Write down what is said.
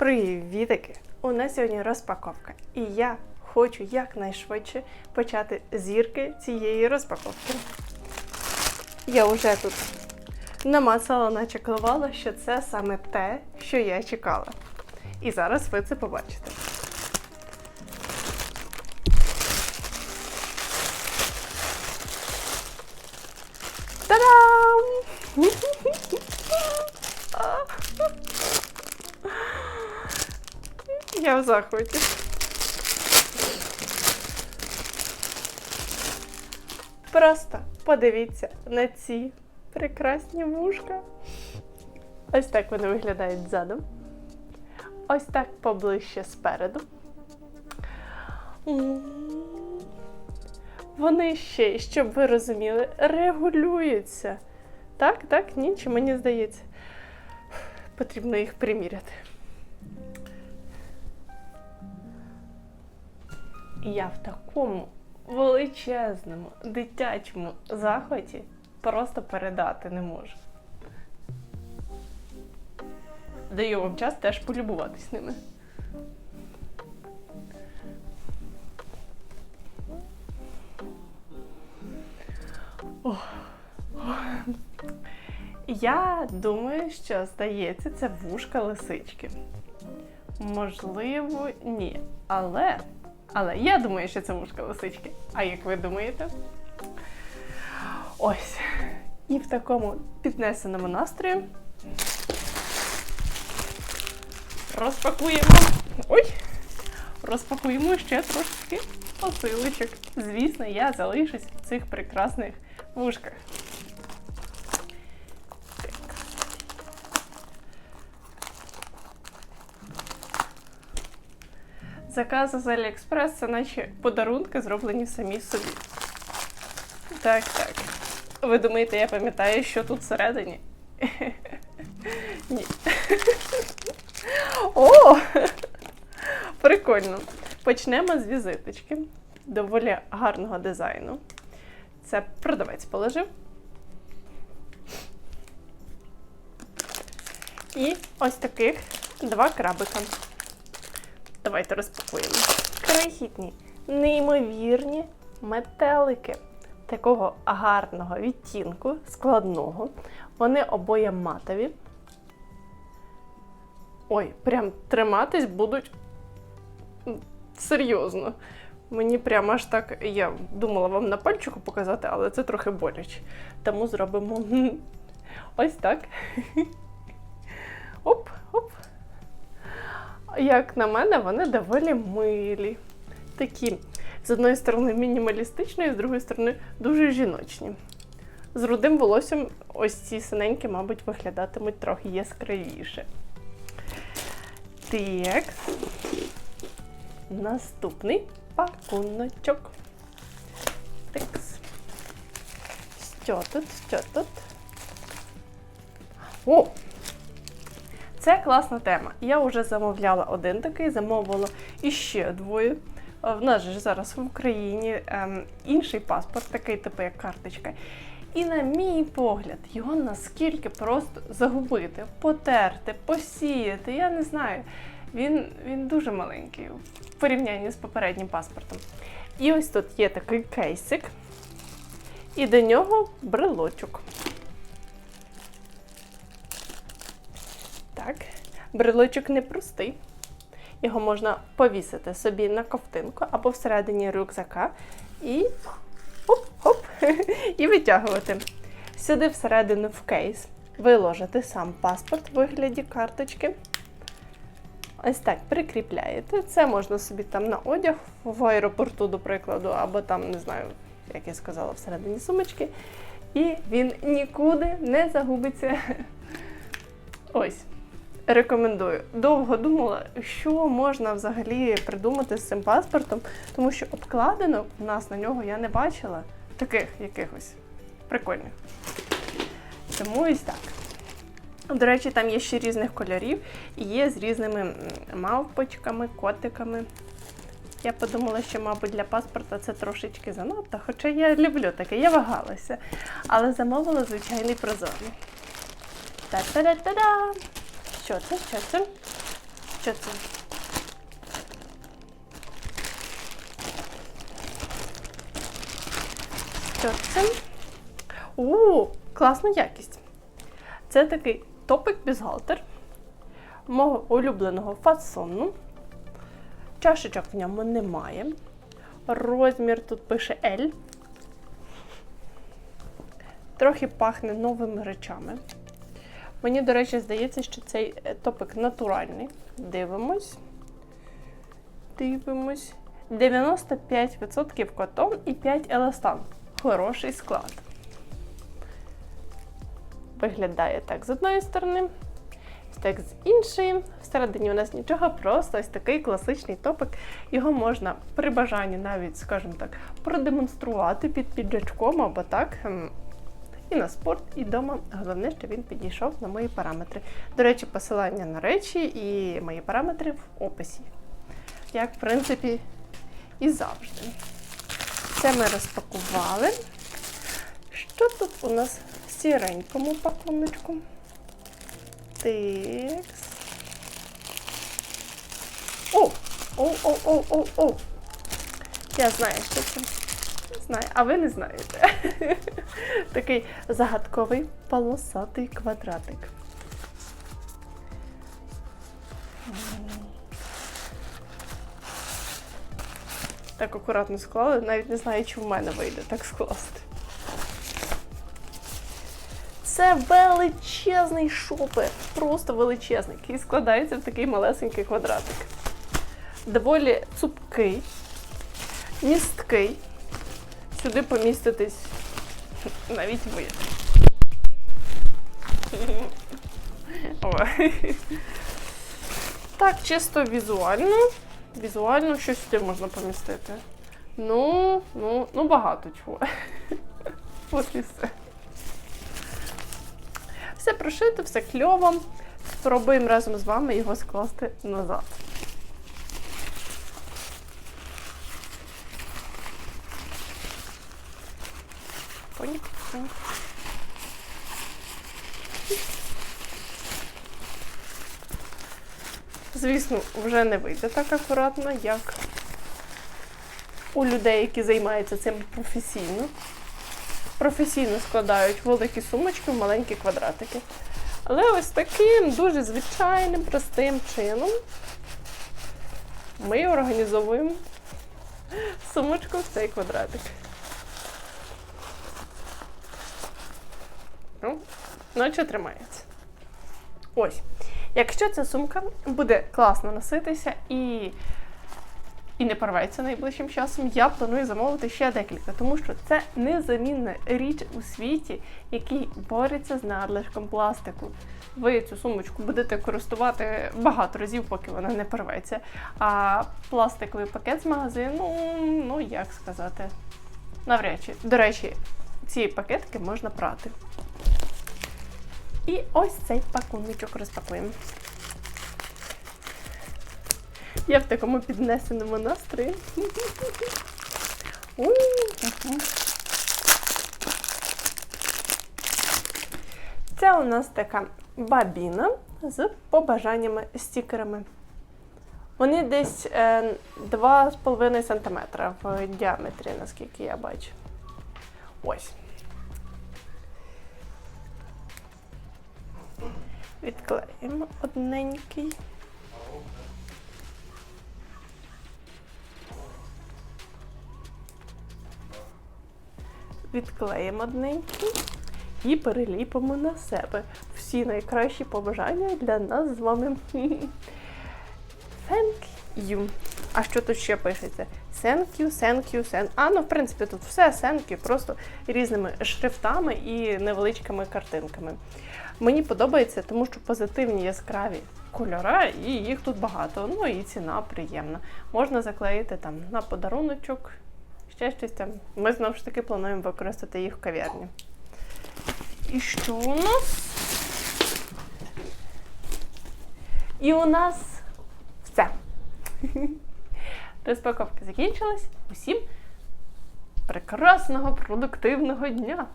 Привітики! У нас сьогодні розпаковка, і я хочу якнайшвидше почати зірки цієї розпаковки. Я вже тут намацала, начеклувала, що це саме те, що я чекала. І зараз ви це побачите. В захваті. Просто подивіться на ці прекрасні вушка. Ось так вони виглядають ззаду. Ось так поближче спереду. Вони ще, щоб ви розуміли, регулюються. Так, так, ні, чи мені здається. Потрібно їх приміряти. І я в такому величезному дитячому захваті просто передати не можу. Даю вам час теж полюбуватись ними. Я думаю, що здається, це вушка лисички. Можливо, ні. Але, але я думаю, що це вушка лисички. А як ви думаєте? Ось. І в такому піднесеному настрої розпакуємо. Ой! Розпакуємо ще трошки посилочок. Звісно, я залишусь в цих прекрасних вушках. Закази з Аліекспрес це наче подарунки, зроблені самі собі. Так, так. Ви думаєте, я пам'ятаю, що тут всередині? Ні. О! Прикольно. Почнемо з візиточки. Доволі гарного дизайну. Це продавець положив. І ось таких два крабика. Давайте розпакуємо. Крихітні, неймовірні метелики такого гарного відтінку, складного. Вони обоє матові. Ой, прям триматись будуть серйозно. Мені прямо аж так. Я думала вам на пальчику показати, але це трохи боляче. Тому зробимо ось так. Оп, оп. Як на мене, вони доволі милі. Такі, з одної сторони, мінімалістичні, з другої сторони, дуже жіночні. З рудим волоссям ось ці синенькі, мабуть, виглядатимуть трохи яскравіше. Так. Наступний пакуночок. Тикс. Що тут? Що тут? О! Це класна тема. Я вже замовляла один такий, замовила іще двоє. Е, В нас же зараз в Україні ем, інший паспорт, такий типу як карточка. І на мій погляд, його наскільки просто загубити, потерти, посіяти. Я не знаю. Він, він дуже маленький в порівнянні з попереднім паспортом. І ось тут є такий кейсик, і до нього брелочок. Так, брелочок непростий. Його можна повісити собі на ковтинку або всередині рюкзака і хоп-хоп, і витягувати. Сюди всередину в кейс ви ложите сам паспорт в вигляді карточки. Ось так прикріпляєте. Це можна собі там на одяг в аеропорту, до прикладу, або там, не знаю, як я сказала, всередині сумочки. І він нікуди не загубиться. Ось. Рекомендую. Довго думала, що можна взагалі придумати з цим паспортом, тому що обкладинок у нас на нього я не бачила таких якихось прикольних. Тому ось так. До речі, там є ще різних кольорів і є з різними мавпочками, котиками. Я подумала, що, мабуть, для паспорта це трошечки занадто, хоча я люблю таке, я вагалася. Але замовила звичайний прозорий. Та-та-да-та-да! Що це? Що це? Що це? Що це? У, класна якість. Це такий топик-бюзгалтер мого улюбленого фасону. Чашечок в ньому немає. Розмір тут пише L. Трохи пахне новими речами. Мені, до речі, здається, що цей е, топик натуральний. Дивимось. Дивимось. 95% котон і 5 еластан. Хороший склад. Виглядає так з одної сторони, так з іншої. Всередині у нас нічого, просто ось такий класичний топик. Його можна при бажанні навіть, скажімо так, продемонструвати під піджачком або так. І на спорт, і вдома. Головне, що він підійшов на мої параметри. До речі, посилання на речі і мої параметри в описі. Як, в принципі, і завжди. Це ми розпакували. Що тут у нас в сіренькому пакуночку? Тикс. О! О, о, о, о, о! Я знаю, що це. Знаю, а ви не знаєте. Такий загадковий полосатий квадратик. Так акуратно склали, навіть не знаю, чи в мене вийде так скласти. Це величезний шопер, просто величезний, який складається в такий малесенький квадратик. Доволі цупкий, місткий. Сюди поміститись навіть ви. Так, чисто візуально. Візуально що сюди можна помістити. Ну, ну, ну багато чого. Ось і все. Все прошито, все кльово. Спробуємо разом з вами його скласти назад. Звісно, вже не вийде так акуратно, як у людей, які займаються цим професійно. Професійно складають великі сумочки в маленькі квадратики. Але ось таким дуже звичайним, простим чином ми організовуємо сумочку в цей квадратик. Ну, наче тримається. Ось. Якщо ця сумка буде класно носитися і, і не порветься найближчим часом, я планую замовити ще декілька, тому що це незамінна річ у світі, який бореться з надлишком пластику. Ви цю сумочку будете користувати багато разів, поки вона не порветься. А пластиковий пакет з магазину, ну як сказати, навряд чи. До речі, ці пакетики можна прати. І ось цей пакуночок розпакуємо. Я в такому піднесеному настрої. Це у нас така бабіна з побажаннями стікерами. Вони десь е, 2,5 см в діаметрі, наскільки я бачу. Ось. Відклеїмо одненький. Відклеїмо одненький і переліпимо на себе всі найкращі побажання для нас з вами. Thank you. А що тут ще пишеться? Thank you, thank you, А, ну, в принципі, тут все thank просто різними шрифтами і невеличкими картинками. Мені подобається, тому що позитивні яскраві кольори, і їх тут багато. Ну і ціна приємна. Можна заклеїти там на подаруночок, ще щось там. Ми знову ж таки плануємо використати їх в кав'ярні. І що у нас? І у нас все. Розпаковка закінчилась. Усім прекрасного продуктивного дня!